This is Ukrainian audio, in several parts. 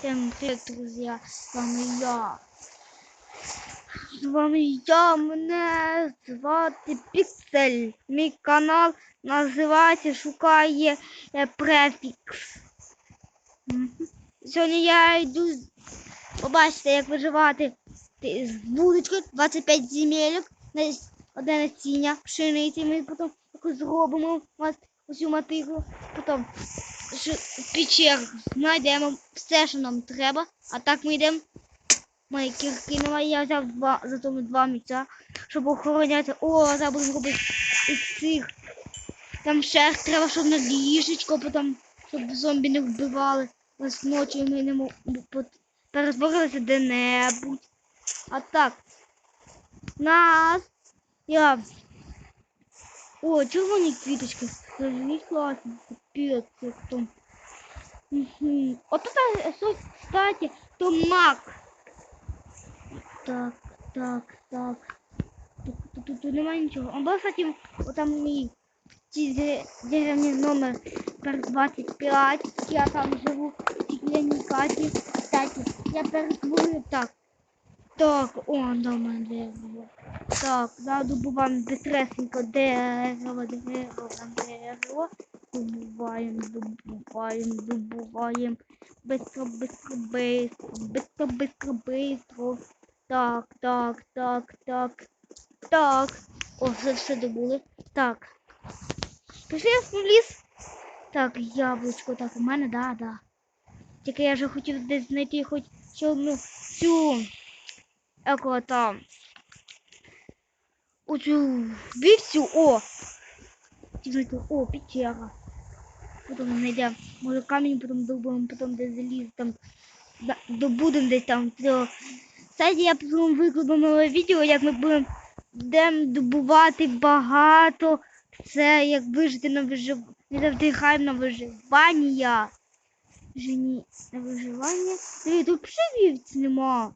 Всем привет, друзья! З вами я. З вами я, мене звати Піксель. Мій канал називається Шукає префікс. Сьогодні я йду побачите, як виживати з вулички 25 земелек на с- одне насіння пшениці. Ми потім зробимо ось усю мотику. Потім печер знайдемо все, що нам треба. А так ми йдемо. Мої кірки немає. Я взяв два, зато два місця, щоб охороняти. О, зараз будемо робити із цих. Там ще треба, щоб на ліжечко, потім, щоб зомбі не вбивали. Ось ночі ми не перетворилися де-небудь. А так. Нас. Я. О, червоні квіточки. Скажіть, класно. Капець, як там. Угу. От это, со- кстати, то мак. Так, так, так. Тут, тут, тут, тут немає нічого. А кстати, отам мій ці де- деревні номер per 25. Я там живу в стеклянній хаті. Кстати, я перетворю так. Так, о, да, у мене дерево. Так, добуваємо бистресенько дерево, дерево, дерево. Добуваємо, добуваємо, добуваємо. Бистро, бистро, бистро, бистро, бистро. Так, так, так, так, так. О, все, все добули. Так. Пішли в ліс. Так, яблучко, так, у мене, да, да. Тільки я вже хотів десь знайти хоч одну цю. Якого там. Оцю вівцю, о! О, печера. Потім знайдемо, може камінь, потім добудемо, потім десь заліз, там, добудемо десь там. Кстати, я потім викладу нове відео, як ми будемо будемо добувати багато. Це як вижити на вижив... Не завжди на виживання. Жені на виживання. Диви, тут взагалі вівці нема.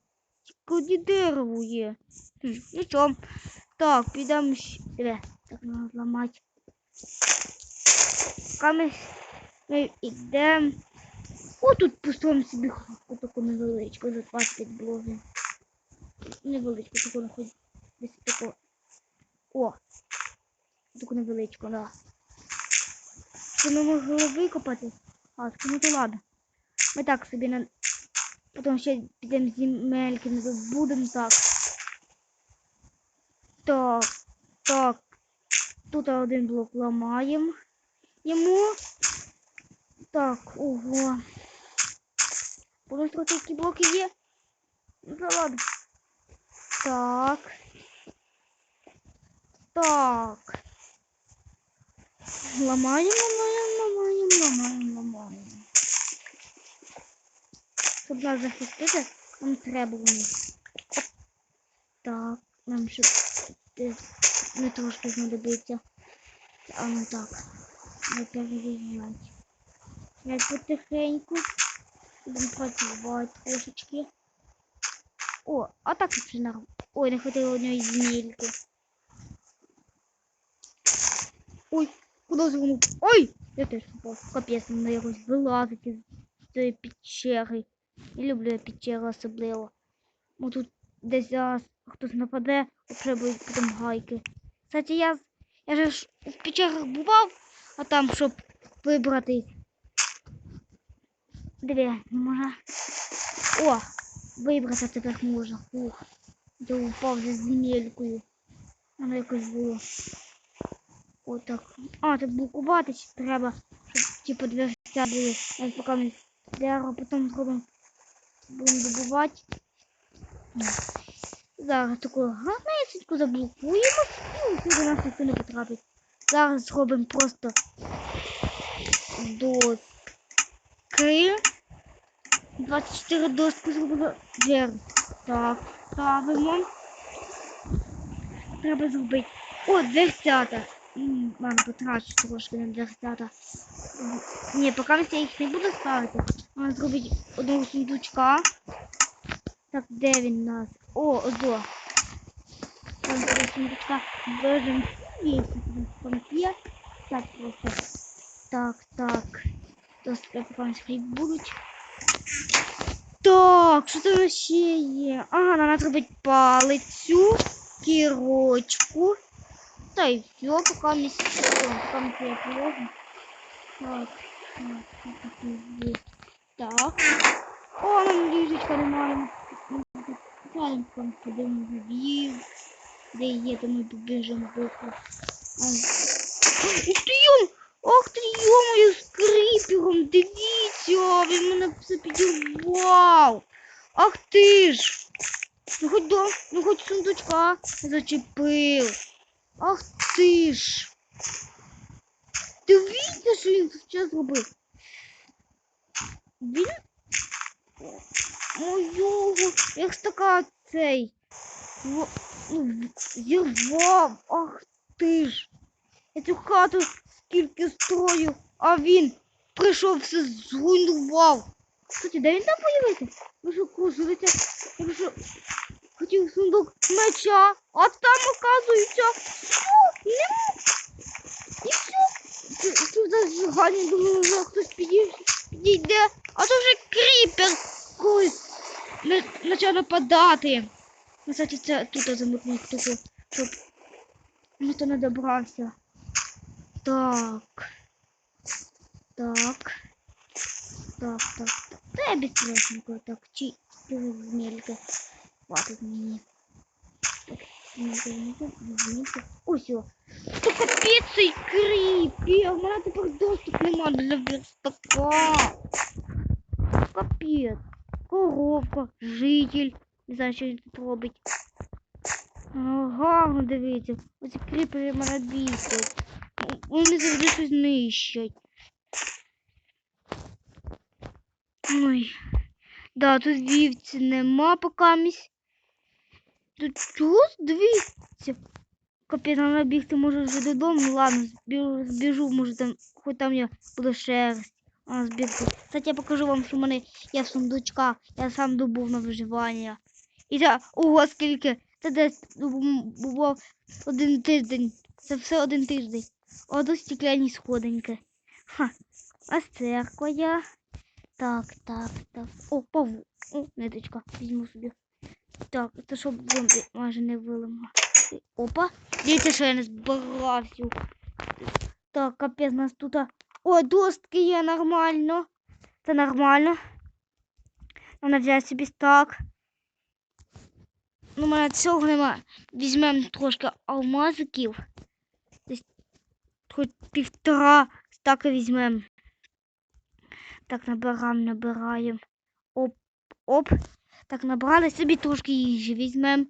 Одні дерево є. Хм, ну? Так, підемо ще. Так треба зламати. Камінь. Ми йдемо. О, тут построїмо собі хатку таку невеличку за 25 блогів. Невеличку таку находить. Десь таку. О! Таку невеличку, да. Що ми могли викопати? А, ну то ладно. Ми так собі на... Потім ще підемо земельки, не будемо так. Так, так. Тут один блок ламаємо. Йому. Так, ого. Будемо трохи які блоки є. Ну да ладно. Так. Так. Ламаємо, ламаємо, ламаємо, ламаємо, ламаємо. Щоб нас захистити, нам треба вони. Так, нам ще десь не трошки знадобиться. А ну так. Не переїжджати. Я потихеньку. Будемо працювати трошечки. О, а так вже на. Ой, не хватило одної змільки. Ой, куди звернув? Ой! Я теж попав. Капець, на якось вилазити з цієї печери. Не люблю я печери особливо. Бо тут десь зараз хтось нападе, вже будуть потім гайки. Кстати, я, я же ж в печерах бував, а там, щоб вибрати. Диви, не можна. О! Вибрати тепер можна. Ух. Я упав за земелькою. Воно якось було. Отак. А, тут блокуватись треба, щоб типу дверця були. Я поки ми дерево потім зробимо. Будемо добувати. Зараз таку гарнесеньку заблокуємо. І сюди нас ніхто не потрапить. Зараз зробимо просто доски. 24 доски зробили. Двері. Так, ставимо. Треба зробити. О, дверцята. Ладно, потрачу трошки на дверцята. Ні, поки я їх не буду ставити. Треба зробити одного сундучка. Так, де він у нас? О, озо. Там буде сундучка. Є, там. Так, просто. Так, так. Поки хай будуть. Так, що там ще є? Ага, нам треба робити палицю, кірочку. Та й все, поки ми поки ми це положимо. Так, так, так, так, є. так. О, нам ліжечка немає. Зараз там підемо в вів. Де є, то ми побіжимо буху. Ух ти йом! Ох ти йомою з кріпером, дивіться, він мене все підірвав. Ах ти ж! Ну хоч до, ну хоч сундучка зачепив. Ах ти ж! Дивіться, що він зараз зробив. Він моєго, як така цей. ну, Зірвав. Ах ти ж. Я цю хату скільки строю, а він прийшов все зруйнував. Кстати, де він там появився? Ви що кружуєте? Я вже хотів сундук меча, а там оказується все, нема. І все. Тут- Тут зажигання, думаю, вже хтось підійде, підійде, а то вже кріпер на- почав нападати. Ну, Кстати, це тут замутнув таку, щоб ніхто не добрався. Так. Так. Так, так, так. Да я бесплатненько так. Чи мелька. Хватит мне. Так, мелька, мелька, мелька. О, все. Та капець цей. У мене тепер доступ нема для верстака. Капець. Коровка, житель. Не знаю, що він тут робить. Гарно дивіться. Оці кріпери бісять. Вони завжди щось нищать. Ой. Да, тут вівці нема покамість. Тут чогось дивіться. Капець, треба бігти, може вже додому. Ладно, збіжу, може там, хоч там я буду шерсть. А, збігти. Кстати, я покажу вам, що в мене є сундучка. Я сам добув на виживання. І це, ого, скільки. Це десь було один тиждень. Це все один тиждень. Одну стекляні сходинки. Ха. А церква я. Так, так, так. О, паву. О, ниточка. Візьму собі. Так, це щоб зомбі майже не виламала. Опа. Дивіться, що я не збирався. Так, капець нас тут. О, достки є нормально. Це нормально. Вона взяти собі так. Ну, мене цього нема. Візьмемо трошки алмазиків. Десь хоч півтора стака візьмемо. Так, набираємо, набираємо. Оп, оп. Так, набрали собі трошки їжі візьмемо.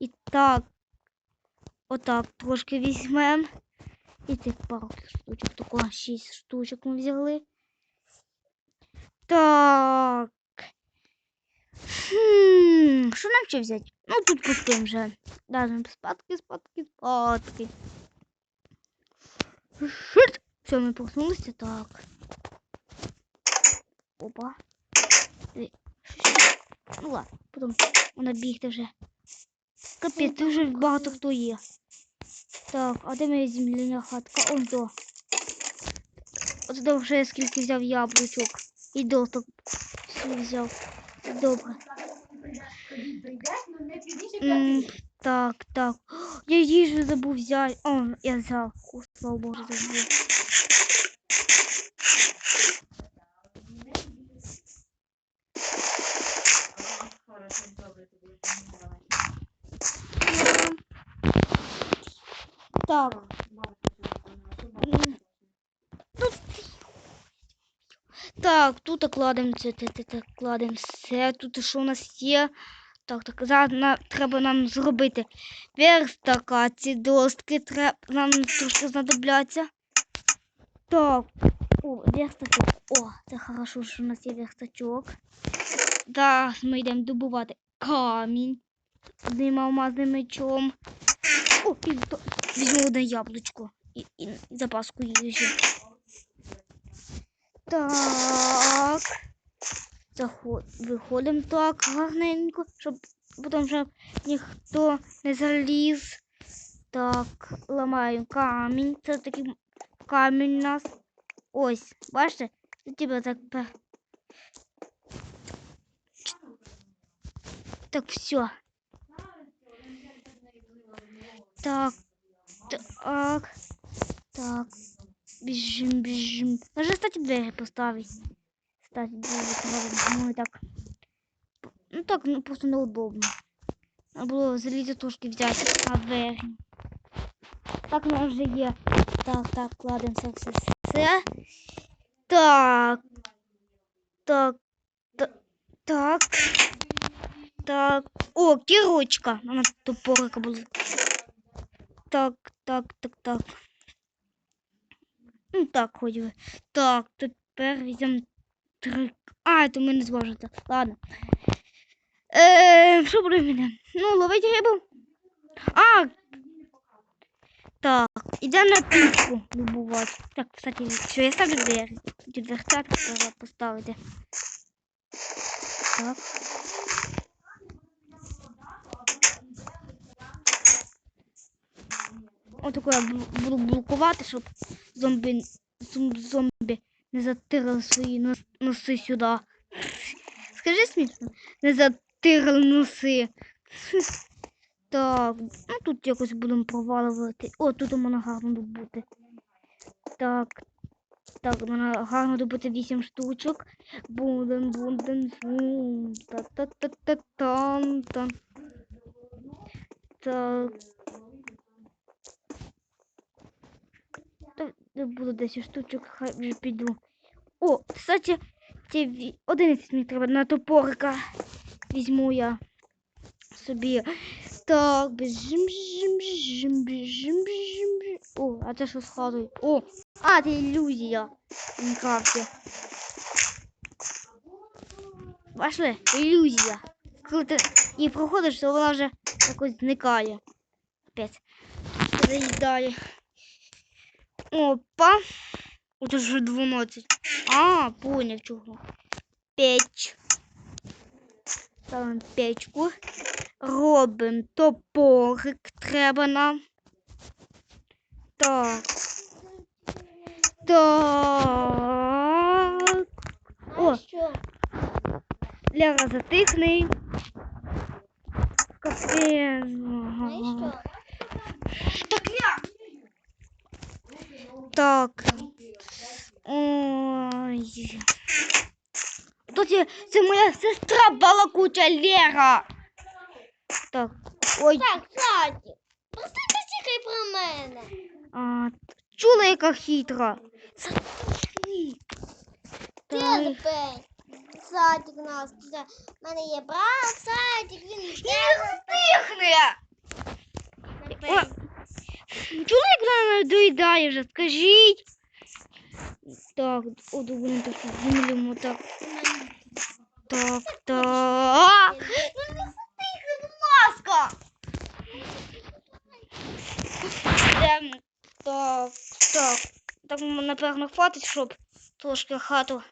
І так. Отак трошки візьмемо. І цих пару штучок. Такого 6 штучок ми взяли. Так. Хм, що нам ще взяти? Ну тут пустим вже. Даже спадки, спадки, спадки. Шит. Все, ми проснулися так. Опа. Ну ладно, потім вона бігти вже. Капець, це вже багато хто є. Так, а де моя земляна хатка? Он до. От де вже я скільки взяв яблучок. І досток всі взяв. Добре. Так, так. Я їжу забув взяти. О, я взяв. О, слава Богу, забув. Так. М, Так, тут кладемо це, це кладемо все. Тут що у нас є? Так, так, зараз на, треба нам зробити верстака. Ці доски треба нам трошки знадобляться. Так. О, верстачок. О, це хорошо, що у нас є верстачок. Зараз ми йдемо добувати камінь одним алмазним мечом. О, і візьму одне яблучко і, і запаску їжі. Так. Заход... Виходимо так гарненько, щоб потім вже ніхто не заліз. Так, ламаємо камінь. Це такий камінь у нас. Ось, бачите? Тебе так. Так, все. Так. Так. Так. Біжим, біжим. Може, кстати, двері поставить. Кстати, двері. Ну, і так. Ну так, ну просто неудобно. Треба було залізти трошки взяти на двері. Так, у нас вже є. Так, так, кладемо все. все. Так. Так. Так. Так. Так. О, кірочка. Вона топорика була. Так, так, так, так. Ну так, хоч би. Так, тепер візьмемо три. А, то ми не зможете. Ладно. Е, що буде мене? Ну, ловить рибу. А! Так, ідемо на пічку любувати. Так, кстати, що я ставлю двері. Ті дверцята треба поставити. Так. Отаку я буду блокувати, щоб зомбі, зом- зомбі не затирали свої носи сюди. Скажи смішно, не затирали носи. Так, ну тут якось будемо провалювати. О, тут у мене гарно добути. Так. Так, у мене гарно добути 8 штучок. Будем, будем, бум. Та-та-та-та-там. Там. Так. Та я буду 10 штучок, хай вже піду. О, кстати, ті 11 мені треба на топорика. Візьму я собі. Так, біжим, біжим, біжим, біжим, біжим, біжим. О, а це що хатою? О, а, це ілюзія в Мінкрафті. Бачили? Ілюзія. Коли ти її проходиш, то вона вже якось зникає. Опять. Заїдає. Опа. От уже 12. А, поняв чого. Печ. Ставимо печку. Робимо топорик. Треба нам. Так. Так. О. Ляра затихни. Капець. Знаєш що? Так я. Так. Ой. Тут є, це моя сестра балакуча Лера. Так. Ой. Так, Саді, просто не про мене. А, чула, яка хитра. Тепер. Садик у нас. В мене є брат, Садик, він не тепер. Чула, як вона доїдає вже, скажіть. Так, о, будемо так землю так. Так, так. Ну так, так. Так, напевно, хватить, щоб трошки хату.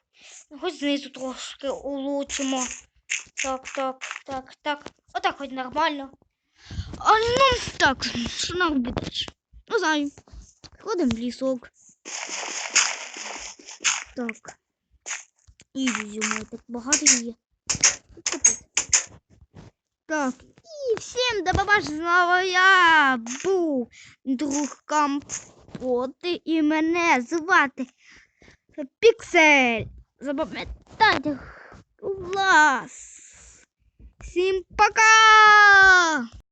Хоч знизу трошки улучшимо. Так, так, так, так. Отак хоч нормально. А ну так, що нам робити? Ну, знаю. Ходимо в лісок. Так. І візьмемо так багато є. Так, і всім до побачення знову я був друг компоти і мене звати Піксель. Запам'ятайте вас. Всім пока!